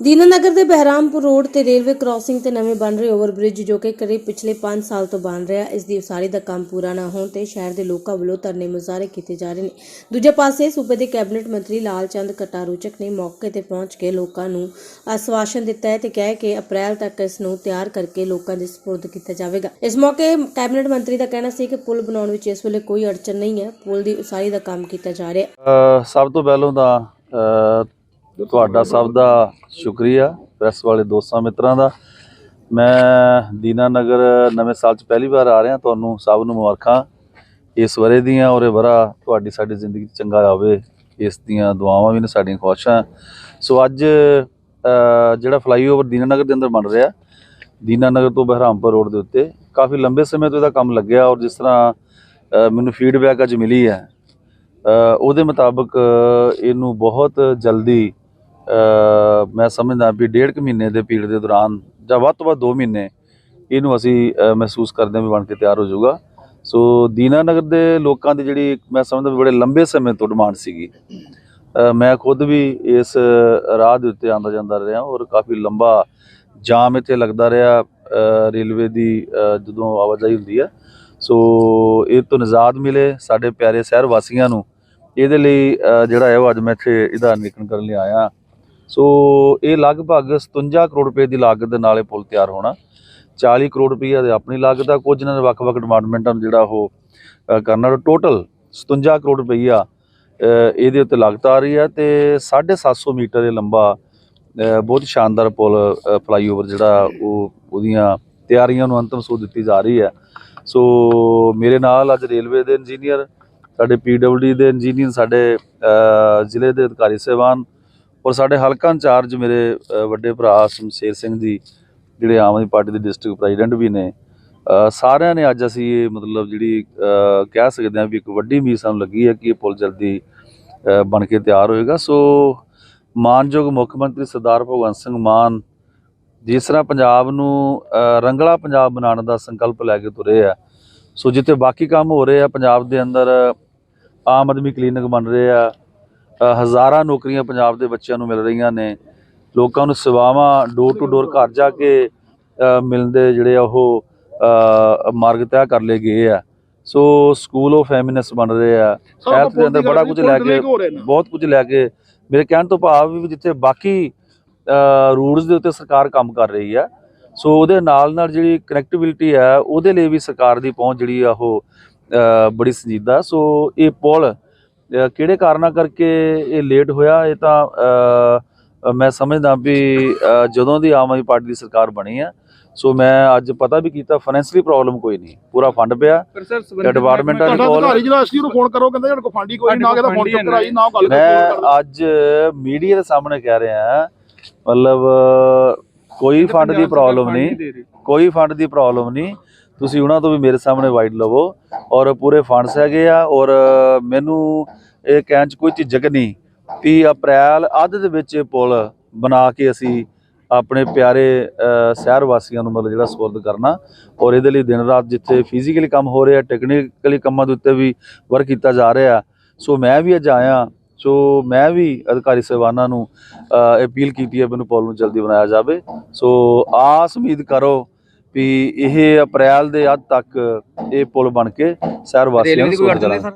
ਦੀਨਾਨਗਰ ਦੇ ਬਹਿਰਾਮਪੁਰ ਰੋਡ ਤੇ railway crossing ਤੇ ਨਵੇਂ ਬਣ ਰਹੇ ਓਵਰਬ੍ਰਿਜ ਜੋ ਕਿ ਕਰੀਬ ਪਿਛਲੇ 5 ਸਾਲ ਤੋਂ ਬਣ ਰਿਹਾ, ਇਸ ਦੀ ਉਸਾਰੀ ਦਾ ਕੰਮ ਪੂਰਾ ਨਾ ਹੋਣ ਤੇ ਸ਼ਹਿਰ ਦੇ ਲੋਕਾਂ ਵੱਲੋਂ ਧਰਨੇ ਮੁਜ਼ਾਹਰੇ ਕੀਤੇ ਜਾ ਰਹੇ ਨੇ। ਦੂਜੇ ਪਾਸੇ ਸੂਬੇ ਦੇ ਕੈਬਨਿਟ ਮੰਤਰੀ ਲਾਲਚੰਦ ਕਟਾਰੂਚਕ ਨੇ ਮੌਕੇ ਤੇ ਪਹੁੰਚ ਕੇ ਲੋਕਾਂ ਨੂੰ ਆਸ਼ਵਾਸਨ ਦਿੱਤਾ ਹੈ ਤੇ ਕਿਹਾ ਕਿ ਅਪ੍ਰੈਲ ਤੱਕ ਇਸ ਨੂੰ ਤਿਆਰ ਕਰਕੇ ਲੋਕਾਂ ਦੇ ਸਪੁਰਦ ਕੀਤਾ ਜਾਵੇਗਾ। ਇਸ ਮੌਕੇ ਕੈਬਨਿਟ ਮੰਤਰੀ ਦਾ ਕਹਿਣਾ ਸੀ ਕਿ ਪੁਲ ਬਣਾਉਣ ਵਿੱਚ ਇਸ ਵੇਲੇ ਕੋਈ ਅੜਚਨ ਨਹੀਂ ਹੈ, ਪੁਲ ਦੀ ਉਸਾਰੀ ਦਾ ਕੰਮ ਕੀਤਾ ਜਾ ਰਿਹਾ ਹੈ। ਸਭ ਤੋਂ ਪਹਿਲਾਂ ਤਾਂ ਤੁਹਾਡਾ ਸਭ ਦਾ ਸ਼ੁਕਰੀਆ, ਪ੍ਰੈਸ ਵਾਲੇ ਦੋਸਤਾਂ ਮਿੱਤਰਾਂ ਦਾ। ਮੈਂ ਦੀਨਾ ਨਗਰ ਨਵੇਂ ਸਾਲ 'ਚ ਪਹਿਲੀ ਵਾਰ ਆ ਰਿਹਾ, ਤੁਹਾਨੂੰ ਸਭ ਨੂੰ ਮੁਬਾਰਕਾਂ। ਇਸ ਵਰੇ ਦੀਆਂ ਔਰ ਇਹ ਵਰਾ ਤੁਹਾਡੀ ਸਾਡੀ ਜ਼ਿੰਦਗੀ 'ਚ ਚੰਗਾ ਆਵੇ ਇਸ ਦੀਆਂ ਦੁਆਵਾਂ ਵੀ ਨੇ ਸਾਡੀਆਂ ਖੁਆਇਸ਼ਾਂ। ਸੋ ਅੱਜ ਜਿਹੜਾ ਫਲਾਈਓਵਰ ਦੀਨਾਨਗਰ ਦੇ ਅੰਦਰ ਬਣ ਰਿਹਾ, ਦੀਨਾ ਨਗਰ ਤੋਂ ਬਹਿਰਾਮਪੁਰ ਰੋਡ ਦੇ ਉੱਤੇ, ਕਾਫੀ ਲੰਬੇ ਸਮੇਂ ਤੋਂ ਇਹਦਾ ਕੰਮ ਲੱਗਿਆ ਔਰ ਜਿਸ ਤਰ੍ਹਾਂ ਮੈਨੂੰ ਫੀਡਬੈਕ ਅੱਜ ਮਿਲੀ ਹੈ। ਉਹਦੇ ਮੁਤਾਬਕ, ਇਹਨੂੰ ਬਹੁਤ ਜਲਦੀ ਮੈਂ ਸਮਝਦਾ ਵੀ ਡੇਢ ਕੁ ਮਹੀਨੇ ਦੇ ਪੀਰੀਅਡ ਦੇ ਦੌਰਾਨ ਜਾਂ ਵੱਧ ਤੋਂ ਵੱਧ 2 ਮਹੀਨੇ ਇਹਨੂੰ ਅਸੀਂ ਮਹਿਸੂਸ ਕਰਦੇ ਹਾਂ ਵੀ ਬਣ ਕੇ ਤਿਆਰ ਹੋ ਜਾਊਗਾ। ਸੋ ਦੀਨਾਨਗਰ ਦੇ ਲੋਕਾਂ ਦੀ ਜਿਹੜੀ ਮੈਂ ਸਮਝਦਾ ਵੀ ਬੜੇ ਲੰਬੇ ਸਮੇਂ ਤੋਂ ਡਿਮਾਂਡ ਸੀਗੀ। ਮੈਂ ਖੁਦ ਵੀ ਇਸ ਰਾਹ ਦੇ ਉੱਤੇ ਆਉਂਦਾ ਜਾਂਦਾ ਰਿਹਾ ਔਰ ਕਾਫੀ ਲੰਬਾ ਜਾਮ ਇੱਥੇ ਲੱਗਦਾ ਰਿਹਾ ਰੇਲਵੇ ਦੀ ਜਦੋਂ ਆਵਾਜਾਈ ਹੁੰਦੀ ਹੈ। ਸੋ ਇਹ ਤੋਂ ਨਿਜ਼ਾਦ ਮਿਲੇ ਸਾਡੇ ਪਿਆਰੇ ਸ਼ਹਿਰ ਵਾਸੀਆਂ ਨੂੰ। ਇਹਦੇ ਲਈ ਜਿਹੜਾ ਹੈ ਉਹ ਅੱਜ ਮੈਂ ਇੱਥੇ ਇਹਦਾ ਨਿਰੀਖਣ ਕਰਨ ਲਈ ਆਇਆ। ਸੋ ਇਹ ਲਗਭਗ 57 ਕਰੋੜ ਰੁਪਏ ਦੀ ਲਾਗਤ ਦੇ ਨਾਲ ਇਹ ਪੁਲ ਤਿਆਰ ਹੋਣਾ। 40 ਕਰੋੜ ਰੁਪਏ ਦੇ ਆਪਣੀ ਲਾਗਤ ਆ, ਕੁਝ ਇਹਨਾਂ ਦੇ ਵੱਖ-ਵੱਖ ਡਿਪਾਰਟਮੈਂਟਾਂ ਨੂੰ ਜਿਹੜਾ ਉਹ ਕਰਨਾ। ਟੋਟਲ 57 ਕਰੋੜ ਰੁਪਈਆ ਇਹਦੇ ਉੱਤੇ ਲਾਗਤ ਆ ਰਹੀ ਹੈ ਤੇ 750 ਮੀਟਰ ਇਹ ਲੰਬਾ ਬਹੁਤ ਸ਼ਾਨਦਾਰ ਪੁਲ ਫਲਾਈਓਵਰ ਜਿਹੜਾ ਉਹ, ਉਹਦੀਆਂ ਤਿਆਰੀਆਂ ਨੂੰ ਅੰਤਮ ਸੂਰ ਦਿੱਤੀ ਜਾ ਰਹੀ ਹੈ ਸੋ ਮੇਰੇ ਨਾਲ ਅੱਜ ਰੇਲਵੇ ਦੇ ਇੰਜੀਨੀਅਰ, ਸਾਡੇ ਪੀਡਬਲਡੀ ਦੇ ਇੰਜੀਨੀਅਰ, ਸਾਡੇ ਜ਼ਿਲ੍ਹੇ ਦੇ ਅਧਿਕਾਰੀ ਸਹਿਬਾਨ ਔਰ ਸਾਡੇ ਹਲਕਾ ਇੰਚਾਰਜ ਮੇਰੇ ਵੱਡੇ ਭਰਾ ਸ਼ਮਸ਼ੇਰ ਸਿੰਘ ਜੀ, ਜਿਹੜੇ ਆਮ ਆਦਮੀ ਪਾਰਟੀ ਦੇ ਡਿਸਟ੍ਰਿਕਟ ਪ੍ਰੈਜ਼ੀਡੈਂਟ ਵੀ ਨੇ ਸਾਰਿਆਂ ਨੇ ਅੱਜ ਅਸੀਂ ਇਹ ਮਤਲਬ ਜਿਹੜੀ ਕਹਿ ਸਕਦੇ ਹਾਂ ਵੀ ਇੱਕ ਵੱਡੀ ਉਮੀਦ ਸਾਨੂੰ ਲੱਗੀ ਹੈ ਕਿ ਇਹ ਪੁਲ ਜਲਦੀ ਬਣ ਕੇ ਤਿਆਰ ਹੋਏਗਾ। ਸੋ ਮਾਨਯੋਗ ਮੁੱਖ ਮੰਤਰੀ ਸਰਦਾਰ ਭਗਵੰਤ ਸਿੰਘ ਮਾਨ ਜਿਸ ਤਰ੍ਹਾਂ ਪੰਜਾਬ ਨੂੰ ਰੰਗਲਾ ਪੰਜਾਬ ਬਣਾਉਣ ਦਾ ਸੰਕਲਪ ਲੈ ਕੇ ਤੁਰੇ ਆ, ਸੋ ਜਿੱਥੇ ਬਾਕੀ ਕੰਮ ਹੋ ਰਹੇ ਆ, ਪੰਜਾਬ ਦੇ ਅੰਦਰ ਆਮ ਆਦਮੀ ਕਲੀਨਿਕ ਬਣ ਰਹੇ ਆ ਹਜ਼ਾਰਾਂ ਨੌਕਰੀਆਂ ਪੰਜਾਬ ਦੇ ਬੱਚਿਆਂ ਨੂੰ ਮਿਲ ਰਹੀਆਂ ਨੇ। ਲੋਕਾਂ ਨੂੰ ਸੇਵਾਵਾਂ ਡੋਰ ਟੂ ਡੋਰ ਘਰ ਜਾ ਕੇ ਮਿਲਦੇ ਜਿਹੜੇ ਉਹ ਮਾਰਗ ਤੈਅ ਕਰ ਲਏ ਗਏ ਆ। ਸੋ ਸਕੂਲ ਆਫ ਫੈਮਿਨਿਸ ਬਣ ਰਹੇ ਆ। ਹੈਲਥ ਦੇ ਅੰਦਰ ਬੜਾ ਕੁਝ ਲੈ ਕੇ ਬਹੁਤ ਕੁਝ ਲੈ ਕੇ ਮੇਰੇ ਕਹਿਣ ਤੋਂ ਭਾਵ ਵੀ ਜਿੱਥੇ ਬਾਕੀ ਰੂਟਸ ਦੇ ਉੱਤੇ ਸਰਕਾਰ ਕੰਮ ਕਰ ਰਹੀ ਆ। ਸੋ ਉਹਦੇ ਨਾਲ ਨਾਲ ਜਿਹੜੀ ਕਨੈਕਟੀਵਿਟੀ ਹੈ ਉਹਦੇ ਲਈ ਵੀ ਸਰਕਾਰ ਦੀ ਪਹੁੰਚ ਜਿਹੜੀ ਆ ਉਹ ਬੜੀ ਸੰਜੀਦਾ। ਸੋ ਇਹ ਪੁਲ ਕਿਹੜੇ ਕਾਰਨਾਂ ਕਰਕੇ ਇਹ ਲੇਟ ਹੋਇਆ? ਇਹ ਤਾਂ ਮੈਂ ਸਮਝਦਾ ਵੀ ਜਦੋਂ ਦੀ ਆਮ ਆਦਮੀ ਪਾਰਟੀ ਦੀ ਸਰਕਾਰ ਬਣੀ ਆ ਸੋ ਮੈਂ ਅੱਜ ਪਤਾ ਵੀ ਕੀਤਾ ਫਾਈਨੈਂਸ਼ਲੀ ਪ੍ਰੋਬਲਮ ਕੋਈ ਨਹੀਂ। ਪੂਰਾ ਫੰਡ ਪਿਆ। ਪਰ ਸਰ ਜਾਂ ਡਿਪਾਰਟਮੈਂਟਾਂ ਦੀ ਤੁਹਾਡਾ ਕੋਲ ਅਧਿਕਾਰੀ ਜਿਹੜਾ ਅਸੀਂ ਉਹਨੂੰ ਫੋਨ ਕਰੋ ਕਹਿੰਦੇ ਸਾਡੇ ਕੋਲ ਫੰਡੀ ਕੋਈ ਨਾ ਕਿਹਦਾ ਫੋਨ ਚੁੱਕ ਕਰਾਈ ਨਾ ਗੱਲ ਮੈਂ ਅੱਜ ਮੀਡੀਆ ਦੇ ਸਾਹਮਣੇ ਕਹਿ ਰਿਹਾ ਮਤਲਬ ਕੋਈ ਫੰਡ ਦੀ ਪ੍ਰੋਬਲਮ ਨਹੀਂ ਕੋਈ ਫੰਡ ਦੀ ਪ੍ਰੋਬਲਮ ਨਹੀਂ। ਤੁਸੀਂ ਉਹਨਾਂ ਤੋਂ ਵੀ ਮੇਰੇ ਸਾਹਮਣੇ ਵਾਈਡ ਲਵੋ। ਔਰ ਪੂਰੇ ਫੰਡਸ ਹੈਗੇ ਆ, ਔਰ ਮੈਨੂੰ ਇਹ ਕਹਿਣ ਚ ਕੋਈ ਝਿਜਕ ਨਹੀਂ ਕਿ ਅਪ੍ਰੈਲ ਅੱਧ ਦੇ ਵਿੱਚ ਇਹ ਪੁਲ ਬਣਾ ਕੇ ਅਸੀਂ ਆਪਣੇ ਪਿਆਰੇ ਸ਼ਹਿਰ ਵਾਸੀਆਂ ਨੂੰ ਮਤਲਬ ਜਿਹੜਾ ਸਪੁਰਦ ਕਰਨਾ। ਔਰ ਇਹਦੇ ਲਈ ਦਿਨ ਰਾਤ ਜਿੱਥੇ ਫਿਜ਼ੀਕਲੀ ਕੰਮ ਹੋ ਰਿਹਾ ਟੈਕਨੀਕਲੀ ਕੰਮਾਂ ਦੇ ਉੱਤੇ ਵੀ ਵਰਕ ਕੀਤਾ ਜਾ ਰਿਹਾ। ਸੋ ਮੈਂ ਵੀ ਅੱਜ ਆਇਆ, ਸੋ ਮੈਂ ਵੀ ਅਧਿਕਾਰੀ ਸਹਿਬਾਨਾਂ ਨੂੰ ਅਪੀਲ ਕੀਤੀ ਹੈ ਮੈਨੂੰ ਪੁਲ ਨੂੰ ਜਲਦੀ ਬਣਾਇਆ ਜਾਵੇ। ਸੋ ਆਸ ਉਮੀਦ ਕਰੋ ਵੀ ਇਹ ਅਪ੍ਰੈਲ ਦੇ ਅੱਧ ਤੱਕ ਇਹ ਪੁਲ ਬਣ ਕੇ ਸ਼ਹਿਰ ਵਾਸੀਆਂ ਨੂੰ ਕਰਾਂਗੇ